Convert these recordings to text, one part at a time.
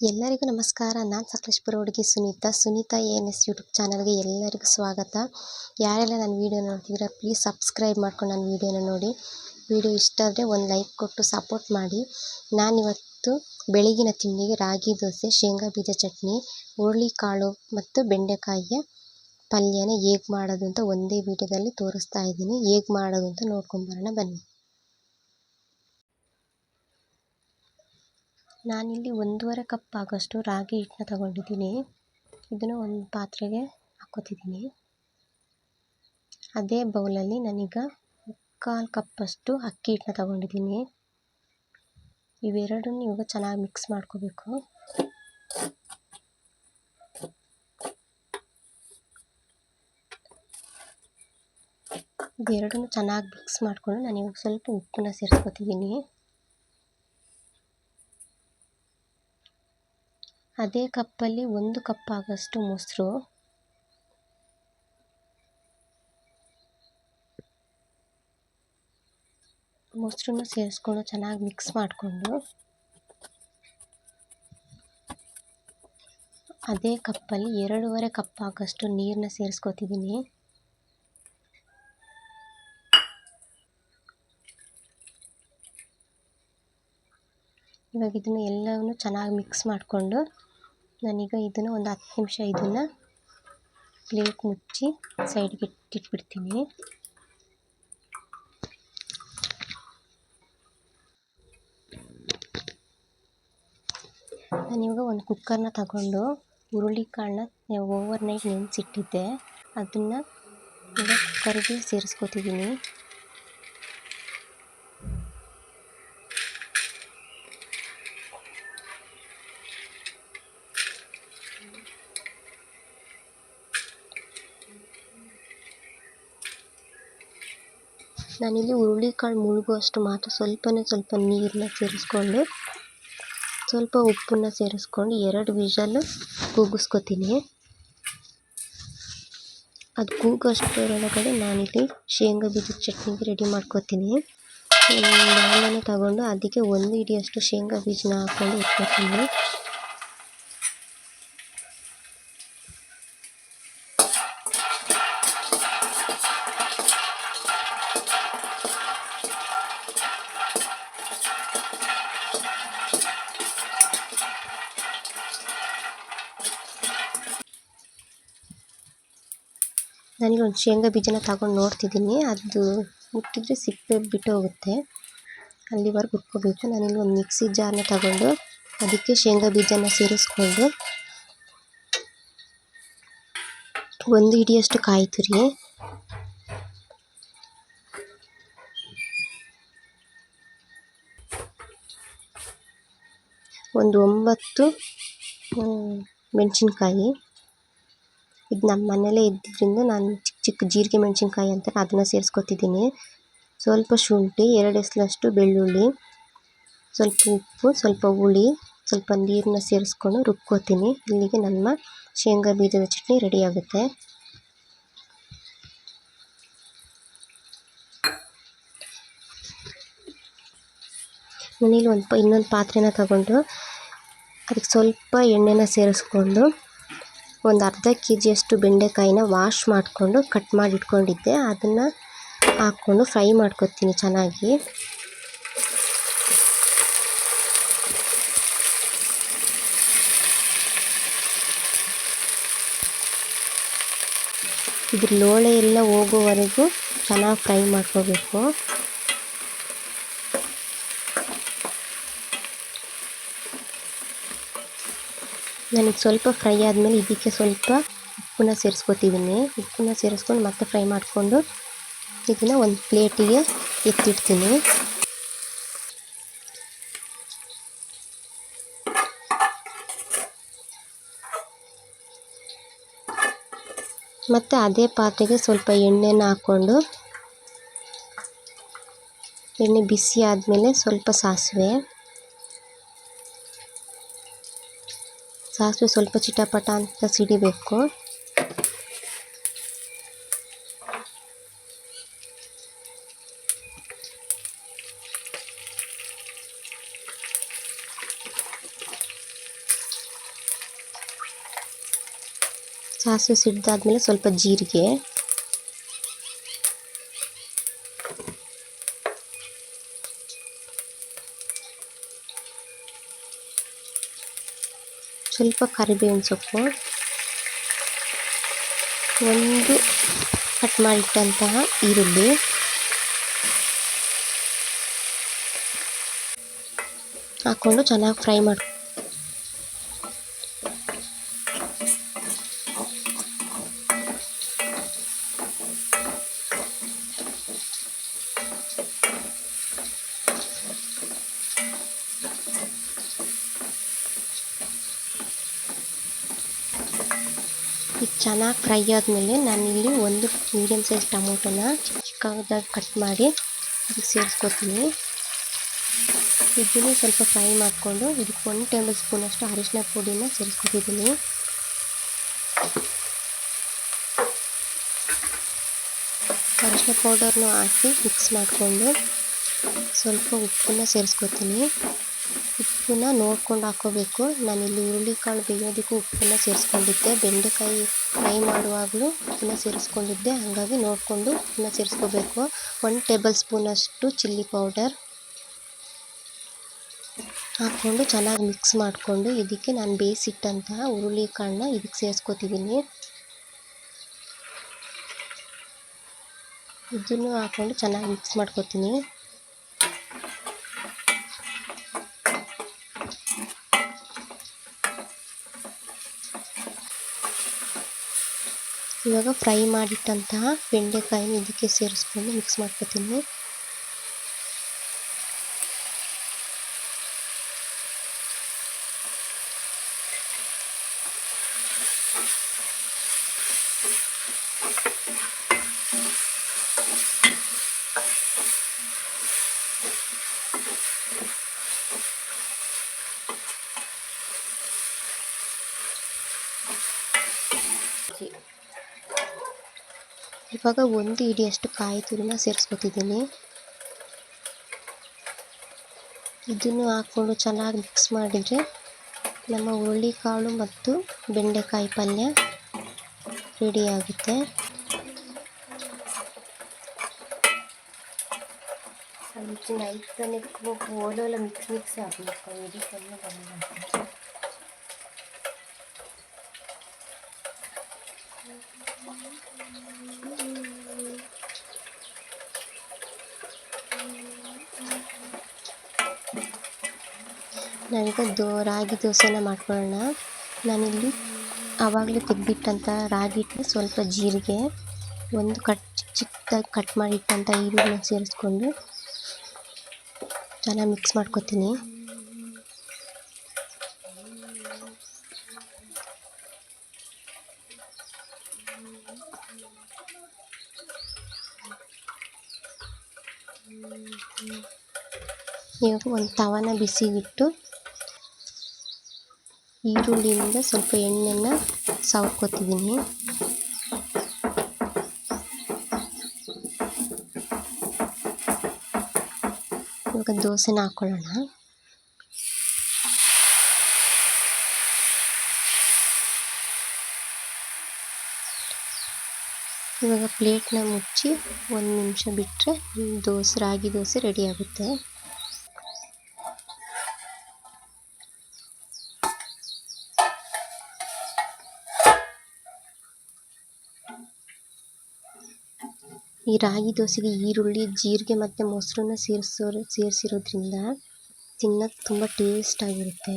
ಎಲ್ಲರಿಗೂ ನಮಸ್ಕಾರ. ನಾನು ಸಕಲೇಶ್ಪುರ ಹುಡುಗಿ Sunita. Sunita A N S YouTube ಚಾನಲ್ಗೆ ಎಲ್ಲರಿಗೂ ಸ್ವಾಗತ. ಯಾರೆಲ್ಲ ನನ್ನ ವೀಡಿಯೋ ನೋಡ್ತಿದ್ದೀರಾ ಪ್ಲೀಸ್ ಸಬ್ಸ್ಕ್ರೈಬ್ ಮಾಡ್ಕೊಂಡು ನನ್ನ ವೀಡಿಯೋನ ನೋಡಿ. ವೀಡಿಯೋ ಇಷ್ಟ ಆದರೆ ಒಂದು ಲೈಕ್ ಕೊಟ್ಟು ಸಪೋರ್ಟ್ ಮಾಡಿ. ನಾನಿವತ್ತು ಬೆಳಗಿನ ತಿಂಡಿಗೆ ರಾಗಿ ದೋಸೆ, ಶೇಂಗಾ ಬೀಜ ಚಟ್ನಿ ಹುರುಳಿಕಾಳು ಮತ್ತು ಬೆಂಡೆಕಾಯಿಯ ಪಲ್ಯನ ಹೇಗೆ ಮಾಡೋದು ಅಂತ ಒಂದೇ ವೀಡಿಯೋದಲ್ಲಿ ತೋರಿಸ್ತಾ ಇದ್ದೀನಿ. ಹೇಗೆ ಮಾಡೋದು ಅಂತ ನೋಡ್ಕೊಂಬರೋಣ ಬನ್ನಿ. ನಾನಿಲ್ಲಿ ಒಂದೂವರೆ ಕಪ್ ಆಗೋಷ್ಟು ರಾಗಿ ಹಿಟ್ಟನ್ನ ತಗೊಂಡಿದ್ದೀನಿ. ಇದನ್ನು ಒಂದು ಪಾತ್ರೆಗೆ ಹಾಕ್ಕೋತಿದ್ದೀನಿ. ಅದೇ ಬೌಲಲ್ಲಿ ನಾನೀಗ ಮುಕ್ಕಾಲು ಕಪ್ಪಷ್ಟು ಅಕ್ಕಿ ಹಿಟ್ಟನ್ನ ತಗೊಂಡಿದ್ದೀನಿ. ಇವೆರಡನ್ನು ಇವಾಗ ಚೆನ್ನಾಗಿ ಮಿಕ್ಸ್ ಮಾಡ್ಕೋಬೇಕು. ಇವೆರಡನ್ನು ಚೆನ್ನಾಗಿ ಮಿಕ್ಸ್ ಮಾಡಿಕೊಂಡು ನಾನು ಇವಾಗ ಸ್ವಲ್ಪ ಉಪ್ಪನ್ನ ಸೇರಿಸ್ಕೊತಿದ್ದೀನಿ. ಅದೇ ಕಪ್ಪಲ್ಲಿ ಒಂದು ಕಪ್ ಆಗೋಷ್ಟು ಮೊಸರು. ಮೊಸರನ್ನ ಸೇರಿಸ್ಕೊಂಡು ಚೆನ್ನಾಗಿ ಮಿಕ್ಸ್ ಮಾಡಿಕೊಂಡು ಅದೇ ಕಪ್ಪಲ್ಲಿ ಎರಡೂವರೆ ಕಪ್ ಆಗೋಷ್ಟು ನೀರನ್ನ ಸೇರಿಸ್ಕೊತಿದ್ದೀನಿ. ಇವಾಗ ಇದನ್ನು ಎಲ್ಲವನ್ನು ಚೆನ್ನಾಗಿ ಮಿಕ್ಸ್ ಮಾಡಿಕೊಂಡು ನಾನೀಗ ಇದನ್ನು ಒಂದು ಹತ್ತು ನಿಮಿಷ ಇದನ್ನು ಪ್ಲೇಟ್ ಮುಚ್ಚಿ ಸೈಡ್ಗೆ ಇಟ್ಟಿಟ್ಬಿಡ್ತೀನಿ. ನಾನಿವಾಗ ಒಂದು ಕುಕ್ಕರ್ನ ತಗೊಂಡು ಹುರುಳಿಕಾಳನ್ನ ಓವರ್ ನೈಟ್ ನೆನೆಸಿಟ್ಟಿದ್ದೆ. ಅದನ್ನು ಕುಕ್ಕರ್ಗೆ ಸೇರಿಸ್ಕೊತಿದ್ದೀನಿ ನಾನಿಲ್ಲಿ ಹುರುಳಿಕಾಳು ಮುಳುಗುವಷ್ಟು ಮಾತ್ರ ಸ್ವಲ್ಪನೇ ಸ್ವಲ್ಪ ನೀರನ್ನ ಸೇರಿಸ್ಕೊಂಡು, ಸ್ವಲ್ಪ ಉಪ್ಪನ್ನು ಸೇರಿಸ್ಕೊಂಡು ಎರಡು ವಿಷಲ್ ಕೂಗಿಸ್ಕೊತೀನಿ. ಅದು ಕೂಗೋಷ್ಟರೊಳಗಡೆ ನಾನಿಲ್ಲಿ ಶೇಂಗಾ ಬೀಜದ ಚಟ್ನಿಗೆ ರೆಡಿ ಮಾಡ್ಕೊತೀನಿ. ಬಾಣಲೆನ ತಗೊಂಡು ಅದಕ್ಕೆ ಒಂದು ಹಿಡಿಯಷ್ಟು ಶೇಂಗಾ ಬೀಜನ ಹಾಕ್ಕೊಂಡು ಇಟ್ಕೊತೀನಿ ನಾನೀಗ ಒಂದು ಶೇಂಗಾ ಬೀಜನ ತಗೊಂಡು ನೋಡ್ತಿದ್ದೀನಿ. ಅದು ಮುಟ್ಟಿದ್ರೆ ಸಿಪ್ಪೆ ಬಿಟ್ಟು ಹೋಗುತ್ತೆ. ಅಲ್ಲಿವರೆಗೂ ಹುರ್ಕೋಬೇಕು ನಾನಿಲ್ಲಿ ಒಂದು ಮಿಕ್ಸಿ ಜಾರನ್ನ ತಗೊಂಡು ಅದಕ್ಕೆ ಶೇಂಗಾ ಬೀಜನ ಸೇರಿಸ್ಕೊಂಡು ಒಂದು ಹಿಡಿಯಷ್ಟು ಕಾಯಿ ತುರಿ. ಒಂದು ಒಂಬತ್ತು ಮೆಣಸಿನ್ಕಾಯಿ. ಇದು ನಮ್ಮ ಮನೆಯಲ್ಲೇ ಇದ್ದಿದ್ದರಿಂದ ನಾನು ಚಿಕ್ಕ ಚಿಕ್ಕ ಜೀರಿಗೆ ಮೆಣಸಿನ್ಕಾಯಿ ಅಂತ ಅದನ್ನು ಸೇರಿಸ್ಕೊತಿದ್ದೀನಿ. ಸ್ವಲ್ಪ ಶುಂಠಿ, ಎರಡು ಎಸಳಷ್ಟು ಬೆಳ್ಳುಳ್ಳಿ, ಸ್ವಲ್ಪ ಉಪ್ಪು, ಸ್ವಲ್ಪ ಹುಳಿ, ಸ್ವಲ್ಪ ನೀರನ್ನ ಸೇರಿಸ್ಕೊಂಡು ರುಬ್ಕೋತೀನಿ. ಇಲ್ಲಿಗೆ ನಮ್ಮ ಶೇಂಗಾ ಬೀಜದ ಚಟ್ನಿ ರೆಡಿ ಆಗುತ್ತೆ. ನಾನಿಲ್ಲಿ ಒಂದು ಇನ್ನೊಂದು ಪಾತ್ರೆನ ತಗೊಂಡು ಅದಕ್ಕೆ ಸ್ವಲ್ಪ ಎಣ್ಣೆನ ಸೇರಿಸ್ಕೊಂಡು ಒಂದು ಅರ್ಧ ಕೆ ಜಿಯಷ್ಟು ಬೆಂಡೆಕಾಯಿನ ವಾಶ್ ಮಾಡಿಕೊಂಡು ಕಟ್ ಮಾಡಿ ಇಟ್ಕೊಂಡಿದ್ದೆ. ಅದನ್ನು ಹಾಕ್ಕೊಂಡು ಫ್ರೈ ಮಾಡ್ಕೊತೀನಿ ಚೆನ್ನಾಗಿ. ಇದ್ರ ಲೋಳೆ ಎಲ್ಲ ಹೋಗೋವರೆಗೂ ಚೆನ್ನಾಗಿ ಫ್ರೈ ಮಾಡ್ಕೋಬೇಕು. ನನಗೆ ಸ್ವಲ್ಪ ಫ್ರೈ ಆದಮೇಲೆ ಇದಕ್ಕೆ ಸ್ವಲ್ಪ ಉಪ್ಪನ್ನ ಸೇರಿಸ್ಕೊತಿದ್ದೀನಿ ಉಪ್ಪನ್ನ ಸೇರಿಸ್ಕೊಂಡು ಮತ್ತೆ ಫ್ರೈ ಮಾಡಿಕೊಂಡು ಇದನ್ನು ಒಂದು ಪ್ಲೇಟಿಗೆ ಎತ್ತಿಡ್ತೀನಿ. ಮತ್ತು ಅದೇ ಪಾತ್ರೆಗೆ ಸ್ವಲ್ಪ ಎಣ್ಣೆನ ಹಾಕ್ಕೊಂಡು ಎಣ್ಣೆ ಬಿಸಿ ಆದಮೇಲೆ ಸ್ವಲ್ಪ ಸಾಸಿವೆ. ससवे स्वल चिटपट अंत सिड़ी ससवे सिद्ध स्वल्प जी ಸ್ವಲ್ಪ ಕರಿಬೇವಿನ ಸೊಪ್ಪು. ಒಂದು ಕಟ್ ಮಾಡಿಟ್ಟಂತಹ ಈರುಳ್ಳಿ. ಹಾಕ್ಕೊಂಡು ಚೆನ್ನಾಗಿ ಫ್ರೈ ಮಾಡಿ ಚೆನ್ನಾಗಿ ಫ್ರೈ ಆದಮೇಲೆ ನಾನಿಲ್ಲಿ ಒಂದು ಮೀಡಿಯಮ್ ಸೈಜ್ ಟೊಮೊಟೊನ ಚಿಕ್ಕದಾಗಿ ಕಟ್ ಮಾಡಿ ಇದಕ್ಕೆ ಸೇರಿಸ್ಕೊತೀನಿ. ಇದನ್ನು ಸ್ವಲ್ಪ ಫ್ರೈ ಮಾಡಿಕೊಂಡು ಇದಕ್ಕೆ ಒಂದು ಟೇಬಲ್ ಸ್ಪೂನಷ್ಟು ಅರಿಶಿನ ಪುಡಿನ ಸೇರಿಸ್ಕೊತಿದ್ದೀನಿ. ಅರಿಶಿನ ಪೌಡರ್ನು ಹಾಕಿ ಮಿಕ್ಸ್ ಮಾಡಿಕೊಂಡು ಸ್ವಲ್ಪ ಉಪ್ಪನ್ನ ಸೇರಿಸ್ಕೊತೀನಿ. ಉಪ್ಪನ್ನ ನೋಡ್ಕೊಂಡು ಹಾಕ್ಕೋಬೇಕು ನಾನಿಲ್ಲಿ ಹುರುಳಿಕಾಳು ಬೇಯೋದಕ್ಕೂ ಉಪ್ಪನ್ನ ಸೇರಿಸ್ಕೊಂಡಿದ್ದೆ. ಬೆಂಡೆಕಾಯಿ ಫ್ರೈ ಮಾಡುವಾಗಲೂ ಉಪ್ಪನ್ನ ಸೇರಿಸ್ಕೊಂಡಿದ್ದೆ. ಹಾಗಾಗಿ ನೋಡಿಕೊಂಡು ಉಪ್ಪನ್ನ ಸೇರಿಸ್ಕೋಬೇಕು. ಒನ್ ಟೇಬಲ್ ಸ್ಪೂನಷ್ಟು ಚಿಲ್ಲಿ ಪೌಡರ್ ಹಾಕ್ಕೊಂಡು ಚೆನ್ನಾಗಿ ಮಿಕ್ಸ್ ಮಾಡಿಕೊಂಡು ಇದಕ್ಕೆ ನಾನು ಬೇಯಿಸಿಟ್ಟಂತಹ ಹುರುಳಿಕಾಳನ್ನ ಇದಕ್ಕೆ ಸೇರಿಸ್ಕೊತಿದ್ದೀನಿ ಇದನ್ನು ಹಾಕ್ಕೊಂಡು ಚೆನ್ನಾಗಿ ಮಿಕ್ಸ್ ಮಾಡ್ಕೊತೀನಿ. ಇವಾಗ ಫ್ರೈ ಮಾಡಿಟ್ಟಂತಹ ಬೆಂಡೆಕಾಯಿನ ಇದಕ್ಕೆ ಸೇರಿಸ್ಕೊಂಡು ಮಿಕ್ಸ್ ಮಾಡ್ಕೊತೀನಿ. ಇವಾಗ ಒಂದು ಹಿಡಿಯಷ್ಟು ಕಾಯಿ ತುರಿನ ಸೇರಿಸ್ಕೊತಿದ್ದೀನಿ. ಇದನ್ನು ಹಾಕ್ಕೊಂಡು ಚೆನ್ನಾಗಿ ಮಿಕ್ಸ್ ಮಾಡಿದರೆ ನಮ್ಮ ಹುರುಳಿಕಾಳು ಮತ್ತು ಬೆಂಡೆಕಾಯಿ ಪಲ್ಯ ರೆಡಿಯಾಗುತ್ತೆ ರೆಡಿ ಆಗುತ್ತೆ ಓಲೋಲ ಮಿಕ್ಸ್ ಮಿಕ್ಸ್ ಆಗಬೇಕು. ಇದು ನಾವೀಗ ದೋ, ರಾಗಿ ದೋಸೆನ ಮಾಡ್ಕೊಳ್ಳೋಣ. ನಾನಿಲ್ಲಿ ಆವಾಗಲೇ ತೆಗೆದಿಟ್ಟಂಥ ರಾಗಿ ಹಿಟ್ಟನ್ನ ಸ್ವಲ್ಪ ಜೀರಿಗೆ, ಒಂದು ಕಟ್ ಚಿಕ್ಕ ಚಿಕ್ಕದಾಗಿ ಕಟ್ ಮಾಡಿಟ್ಟಂಥ ಈರುಳ್ಳಿನ ಸೇರಿಸ್ಕೊಂಡು ಚೆನ್ನಾಗಿ ಮಿಕ್ಸ್ ಮಾಡ್ಕೊತೀನಿ. ಇವಾಗ ಒಂದು ತವನ ಬಿಸಿಗಿಟ್ಟು ಈರುಳ್ಳಿಯಿಂದ ಸ್ವಲ್ಪ ಎಣ್ಣೆನ ಸವ್ಕೋತಿದ್ದೀನಿ. ಇವಾಗ ದೋಸೆನ ಹಾಕ್ಕೊಳ್ಳೋಣ ಇವಾಗ ಪ್ಲೇಟ್ನ ಮುಚ್ಚಿ ಒಂದು ನಿಮಿಷ ಬಿಟ್ಟರೆ ದೋಸೆ ರಾಗಿ ದೋಸೆ ರೆಡಿ ಆಗುತ್ತೆ. ಈ ರಾಗಿ ದೋಸೆಗೆ ಈರುಳ್ಳಿ ಜೀರಿಗೆ ಮತ್ತು ಮೊಸರನ್ನ ಸೇರಿಸೋ ಸೇರಿಸಿರೋದ್ರಿಂದ ತುಂಬಾ ತುಂಬ ಟೇಸ್ಟಾಗಿರುತ್ತೆ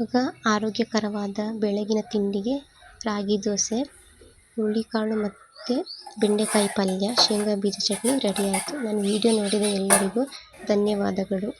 ಇವಾಗ ಆರೋಗ್ಯಕರವಾದ ಬೆಳಗಿನ ತಿಂಡಿಗೆ ರಾಗಿ ದೋಸೆ, ಹುರುಳಿಕಾಳು ಮತ್ತು ಬೆಂಡೆಕಾಯಿ ಪಲ್ಯ, ಶೇಂಗಾ ಬೀಜ ಚಟ್ನಿ ರೆಡಿ ಆಯಿತು ನನ್ನ ವಿಡಿಯೋ ನೋಡಿದ ಎಲ್ಲರಿಗೂ ಧನ್ಯವಾದಗಳು.